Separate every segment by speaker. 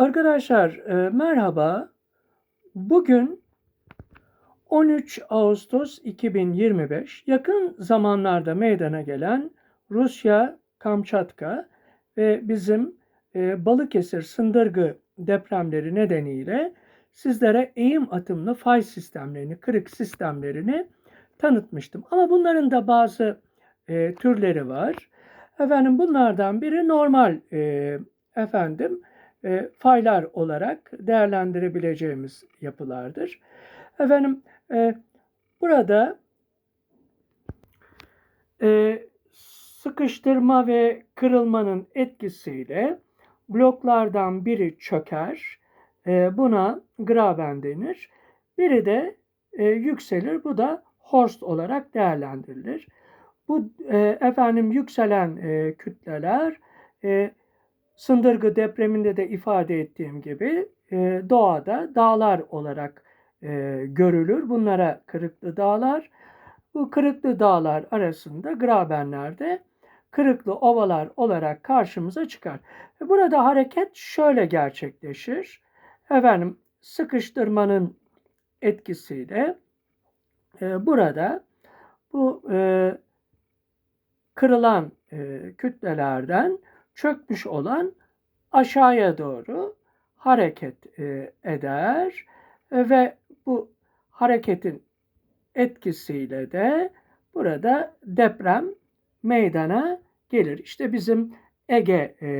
Speaker 1: Arkadaşlar e, merhaba. Bugün 13 Ağustos 2025 yakın zamanlarda meydana gelen Rusya Kamçatka ve bizim e, Balıkesir Sındırgı depremleri nedeniyle sizlere eğim atımlı fay sistemlerini, kırık sistemlerini tanıtmıştım. Ama bunların da bazı e, türleri var. Efendim bunlardan biri normal e, efendim e, faylar olarak değerlendirebileceğimiz yapılardır. Efendim e, burada e, sıkıştırma ve kırılmanın etkisiyle bloklardan biri çöker. E, buna graben denir. Biri de e, yükselir. Bu da horst olarak değerlendirilir. Bu e, efendim yükselen e, kütleler e, Sındırgı depreminde de ifade ettiğim gibi e, doğada dağlar olarak e, görülür. Bunlara kırıklı dağlar. Bu kırıklı dağlar arasında grabenlerde kırıklı ovalar olarak karşımıza çıkar. E, burada hareket şöyle gerçekleşir. Efendim sıkıştırmanın etkisiyle e, burada bu e, kırılan e, kütlelerden çökmüş olan aşağıya doğru hareket e, eder ve bu hareketin etkisiyle de burada deprem meydana gelir. İşte bizim Ege, e,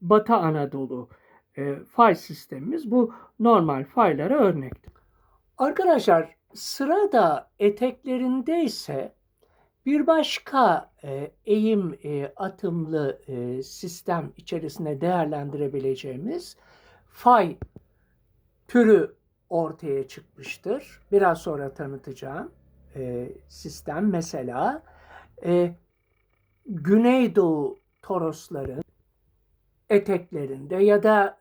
Speaker 1: Batı Anadolu e, fay sistemimiz bu normal faylara örnektir. Arkadaşlar sırada eteklerinde ise bir başka e, eğim e, atımlı e, sistem içerisinde değerlendirebileceğimiz fay türü ortaya çıkmıştır. Biraz sonra tanıtacağım e, sistem mesela e, Güneydoğu Torosların eteklerinde ya da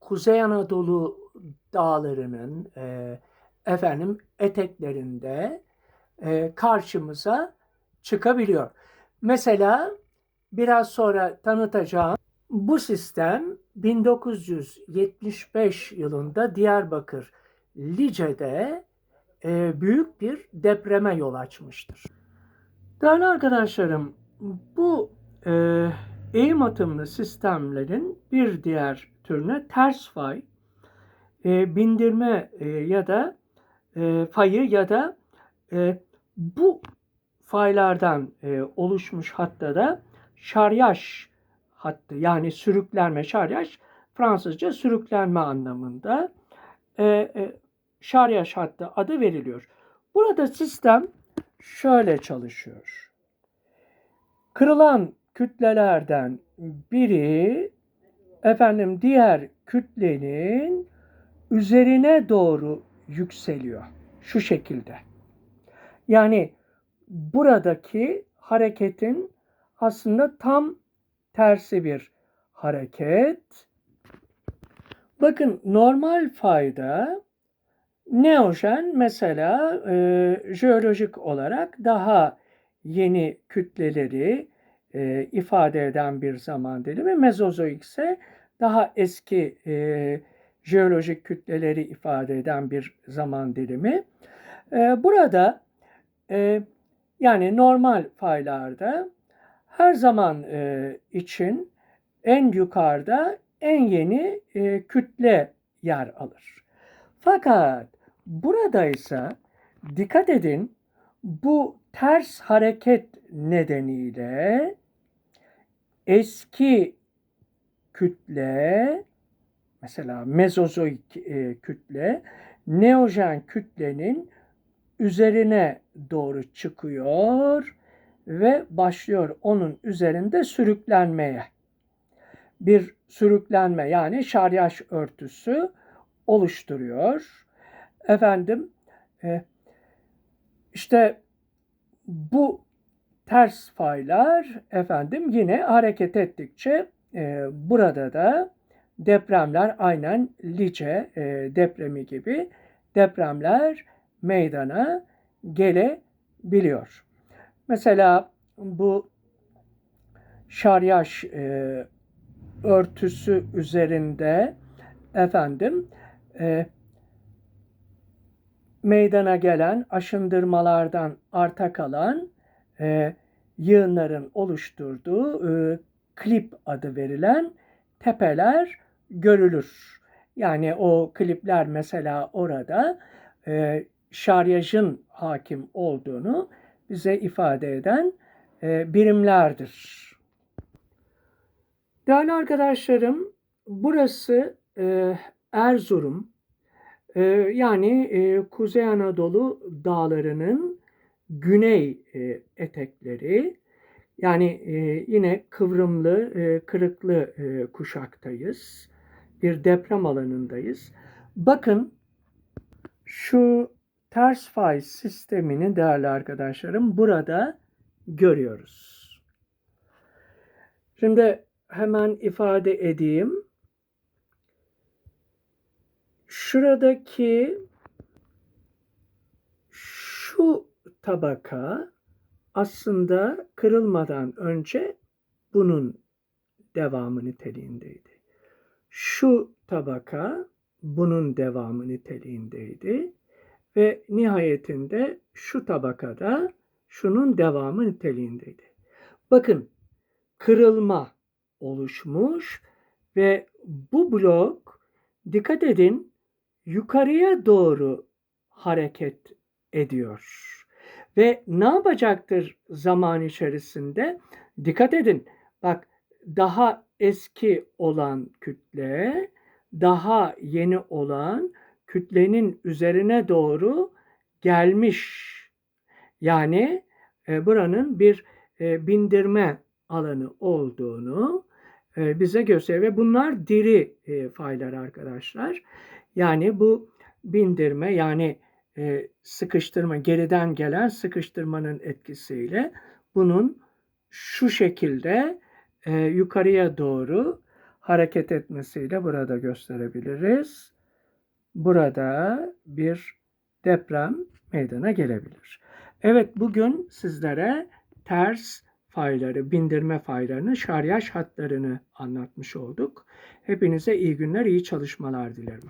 Speaker 1: Kuzey Anadolu dağlarının e, efendim eteklerinde e, karşımıza çıkabiliyor. Mesela biraz sonra tanıtacağım bu sistem 1975 yılında Diyarbakır Lice'de e, büyük bir depreme yol açmıştır. Değerli arkadaşlarım, bu e, eğim atımlı sistemlerin bir diğer türüne ters fay, e, bindirme e, ya da e, fayı ya da e, bu faylardan e, oluşmuş hatta da şaryaş hattı yani sürüklenme şaryaş Fransızca sürüklenme anlamında e, e, şaryaş hattı adı veriliyor. Burada sistem şöyle çalışıyor. Kırılan kütlelerden biri efendim diğer kütlenin üzerine doğru yükseliyor. Şu şekilde. Yani buradaki hareketin aslında tam tersi bir hareket. Bakın normal fayda neojen mesela e, jeolojik olarak daha yeni kütleleri e, ifade eden bir zaman dilimi. Mezozoik ise daha eski e, jeolojik kütleleri ifade eden bir zaman dilimi. E, burada e, yani normal faylarda her zaman e, için en yukarıda en yeni e, kütle yer alır. Fakat burada ise dikkat edin bu ters hareket nedeniyle eski kütle mesela mezozoik e, kütle neojen kütlenin üzerine doğru çıkıyor ve başlıyor onun üzerinde sürüklenmeye. Bir sürüklenme yani şaryaş örtüsü oluşturuyor. Efendim e, işte bu ters faylar efendim yine hareket ettikçe e, burada da depremler aynen Lice e, depremi gibi depremler meydana gelebiliyor. Mesela bu şaryaş e, örtüsü üzerinde efendim e, meydana gelen aşındırmalardan arta kalan e, yığınların oluşturduğu e, klip adı verilen tepeler görülür. Yani o klipler mesela orada e, şaryajın hakim olduğunu bize ifade eden e, birimlerdir. Değerli arkadaşlarım, burası e, Erzurum, e, yani e, Kuzey Anadolu dağlarının güney e, etekleri, yani e, yine kıvrımlı, e, kırıklı e, kuşaktayız. Bir deprem alanındayız. Bakın şu ters faiz sistemini değerli arkadaşlarım burada görüyoruz. Şimdi hemen ifade edeyim. Şuradaki şu tabaka aslında kırılmadan önce bunun devamı niteliğindeydi. Şu tabaka bunun devamı niteliğindeydi ve nihayetinde şu tabakada şunun devamı niteliğindeydi. Bakın kırılma oluşmuş ve bu blok dikkat edin yukarıya doğru hareket ediyor. Ve ne yapacaktır zaman içerisinde? Dikkat edin. Bak daha eski olan kütle daha yeni olan kütlenin üzerine doğru gelmiş. Yani e, buranın bir e, bindirme alanı olduğunu e, bize gösteriyor ve bunlar diri e, faylar arkadaşlar. Yani bu bindirme yani e, sıkıştırma geriden gelen sıkıştırmanın etkisiyle bunun şu şekilde e, yukarıya doğru hareket etmesiyle burada gösterebiliriz. Burada bir deprem meydana gelebilir. Evet bugün sizlere ters fayları, bindirme faylarını, şaryaj hatlarını anlatmış olduk. Hepinize iyi günler, iyi çalışmalar dilerim.